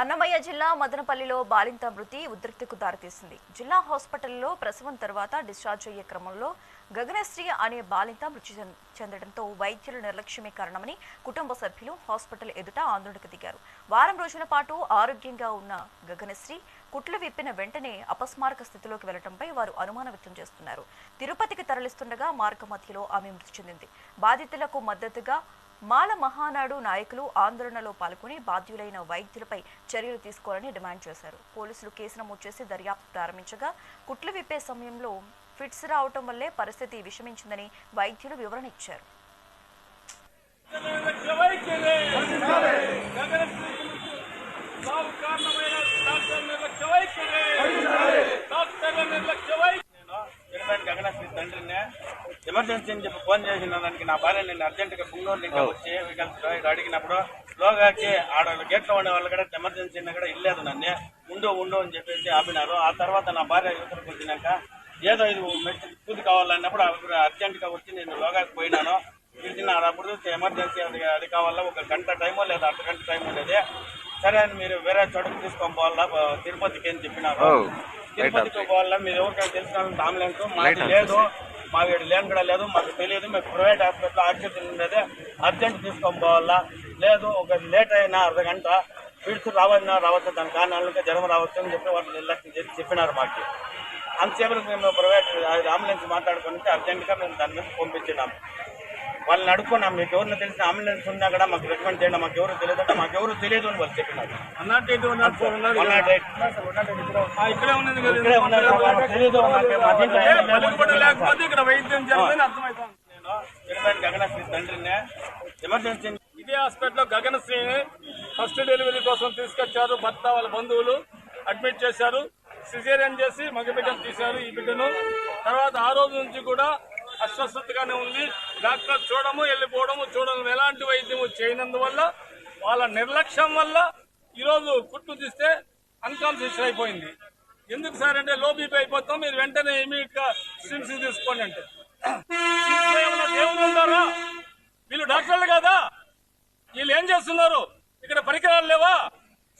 అన్నమయ్య జిల్లా మదనపల్లిలో బాలింత మృతి ఉద్రిక్తకు దారితీసింది. జిల్లా హాస్పిటల్లో ప్రసవం తర్వాత డిశ్చార్జ్ అయ్యే క్రమంలో గగనశ్రీ అనే బాలింత మృతి చెందడంతో వైద్యుల నిర్లక్ష్యమే కారణమని కుటుంబ సభ్యులు హాస్పిటల్ ఎదుట ఆందోళనకు దిగారు. వారం రోజుల పాటు ఆరోగ్యంగా ఉన్న గగనశ్రీ కుట్లు విప్పిన వెంటనే అపస్మారక స్థితిలోకి వెళ్ళడంపై వారు అనుమానం వ్యక్తం చేస్తున్నారు. తిరుపతికి తరలిస్తుండగా మార్గ మధ్యలో ఆమె మృతి చెందింది. బాధితులకు మద్దతుగా మాల మహానాడు నాయకులు ఆందోళనలో పాల్గొని బాధ్యులైన వైద్యులపై చర్యలు తీసుకోవాలని డిమాండ్ చేశారు. పోలీసులు కేసు నమోదు చేసి దర్యాప్తు ప్రారంభించగా కుట్లు విప్పే సమయంలో ఫిట్స్ రావటం వల్లే పరిస్థితి విషమించిందని వైద్యులు వివరణ ఇచ్చారు నిర్లక్ష్యవైఖరి గగన సాగు కారణమైన డాక్టర్ నిర్లక్ష్యవైఖరి డాక్టర్ల నిర్లక్ష్యవైఖరి నేను తిరుపతి గగనశ్రీ తండ్రిని ఎమర్జెన్సీ అని చెప్పి ఫోన్ చేసిన దానికి నా భార్య నేను అర్జెంట్గా పుంగూరు నుంచి వచ్చి ఇక్కడ అడిగినప్పుడు లోగాకి ఆడ గేట్లో ఉండే వాళ్ళు కూడా ఎమర్జెన్సీ కూడా ఇల్లేదు నన్ను. ఉండు ఉండు అని చెప్పేసి ఆపినారు. ఆ తర్వాత నా భార్య యువతలకు వచ్చినాక ఏదో ఇది మెడిసిన్ పూర్తి కావాలన్నప్పుడు అర్జెంట్గా వచ్చి నేను లోగాకి పోయినాను. పిలిచినారు. అప్పుడు ఎమర్జెన్సీ అది అది కావాలా? ఒక గంట టైమో లేదా అర్ధ గంట టైం ఉండేది సరే అని మీరు వేరే చోటకి తీసుకొని పోవాలా? తిరుపతికి అని చెప్పినారు. తిరుపతికి పోవాలా మీరు ఎవరికైనా తెలిసిన వాళ్ళకి అంబులెన్స్ మాకు లేదు. మా వీడు లేని కూడా లేదు. మాకు తెలియదు. మేము ప్రైవేట్ హాస్పిటల్ ఆక్సిజన్ ఉండేది. అర్జెంట్ తీసుకొని పోవాలా? లేదు. ఒక లేట్ అయినా అర్ధ గంట పిడుచు రావన్నా రావచ్చు దాని కారణాలకి జ్వరం రావచ్చు అని చెప్పి వాళ్ళు నిర్లక్ష్యం చేసి చెప్పినారు మాకు. అంతసేపు మేము ప్రైవేట్ అంబులెన్స్ మాట్లాడుకుంటే అర్జెంటుగా మేము దాని మీద పంపించినాము వాళ్ళని అడుక్కున్నాం మీకు ఎవరిని తెలిసిన అంబులెన్స్ ఉన్నా కూడా మాకు రికమెండ్ చేయండి. మాకు ఎవరు తెలియదు అంటే మాకు ఎవరు తెలియదు అని వాళ్ళు చెప్పినారు. గగనశ్రీ తండ్రిని. ఎమర్జెన్సీ ఇదే హాస్పిటల్లో గగనశ్రీని ఫస్ట్ డెలివరీ కోసం తీసుకొచ్చారు. భర్త వాళ్ళ బంధువులు అడ్మిట్ చేశారు. సిజేరియన్ చేసి మగ బిడ్డను తీశారు ఈ బిడ్డను. తర్వాత ఆ రోజు నుంచి కూడా అస్వస్థతగానే ఉంది. డాక్టర్ చూడము వెళ్ళిపోవడము చూడము ఎలాంటి వైద్యము చేయనందువల్ల వాళ్ళ నిర్లక్ష్యం వల్ల ఈరోజు కుట్టు తీస్తే అన్కాన్షియస్ అయిపోయింది ఎందుకు సార్ అంటే లో బీపీ అయిపోతాం మీరు వెంటనే ఇమీడియట్గా సిమ్స్ తీసుకోండి అంటే. దేవుడు ఉన్నారా? వీళ్ళు డాక్టర్లు కదా? వీళ్ళు ఏం చేస్తున్నారు? ఇక్కడ పరికరాలు లేవా?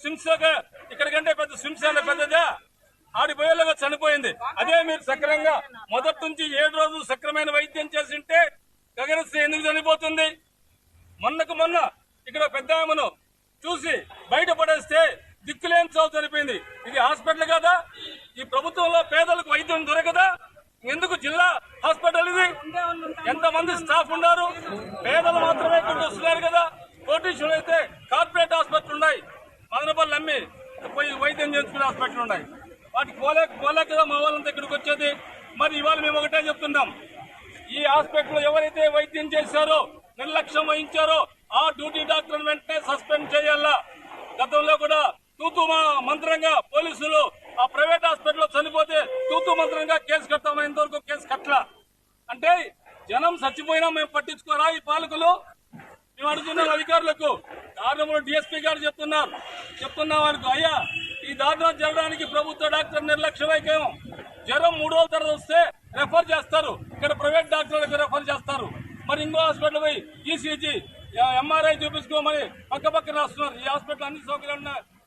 సిమ్స్ ఇక్కడికంటే పెద్ద సిమ్స్ అనే పెద్దదా? ఆడిపోయేలాగా చనిపోయింది. అదే మీరు సక్రమంగా మొదటి నుంచి ఏడు రోజులు సక్రమైన వైద్యం చేసింటే గగనశ్రీ ఎందుకు చనిపోతుంది? మొన్నకు మొన్న ఇక్కడ పెద్ద ఆమెను చూసి బయటపడేస్తే దిక్కులేని చావు చనిపోయింది ఇది హాస్పిటల్ కదా? ఈ ప్రభుత్వంలో పేదలకు వైద్యం దొరకదా? ఎందుకు జిల్లా హాస్పిటల్ ఇది? ఎంతమంది స్టాఫ్ ఉన్నారు? పేదలు మాత్రమే ఇక్కడికి వస్తున్నారు కదా? కోటీశ్వరులు అయితే కార్పొరేట్ హాస్పిటల్ ఉన్నాయి. మదనపల్లి అమ్మి పోయి వైద్యం చేసుకునే హాస్పిటల్ ఉన్నాయి. వాటికి పోలేక పోలేక కదా మా వాళ్ళంతా ఇక్కడికి వచ్చేది. మరి ఇవాళ మేము ఒకటే చెప్తున్నాం. ఈ హాస్పిటల్ ఎవరైతే వైద్యం చేశారో నిర్లక్ష్యం వహించారో ఆ డ్యూటీ డాక్టర్ వెంటనే సస్పెండ్ చేయాలా? గతంలో కూడా తూతు మా- మంత్రంగా పోలీసులు ఆ ప్రైవేట్ హాస్పిటల్లో చనిపోతే తూతు మంత్రంగా కేసు కట్టామైనంత వరకు కేసు కట్టలా? అంటే జనం చచ్చిపోయినా మేము పట్టించుకోరా ఈ పాలకులు? మేము అడుగుతున్నాం అధికారులకు. దారుణంలో డిఎస్పీ గారు చెప్తున్నారు. చెప్తున్నాం వారికి అయ్యా ఈ దారిలో జరగడానికి ప్రభుత్వ డాక్టర్ నిర్లక్ష్య జ్వరం మూడో తరగతి వస్తే రెఫర్ చేస్తారు. ఇక్కడ ప్రైవేట్ డాక్టర్లకు రెఫర్ చేస్తారు. మరి ఇంకో హాస్పిటల్ పోయి ఈసీజీ ఎంఆర్ఐ చూపించుకోమని పక్క పక్కన వస్తున్నారు ఈ హాస్పిటల్ అన్ని సౌకర్యాలు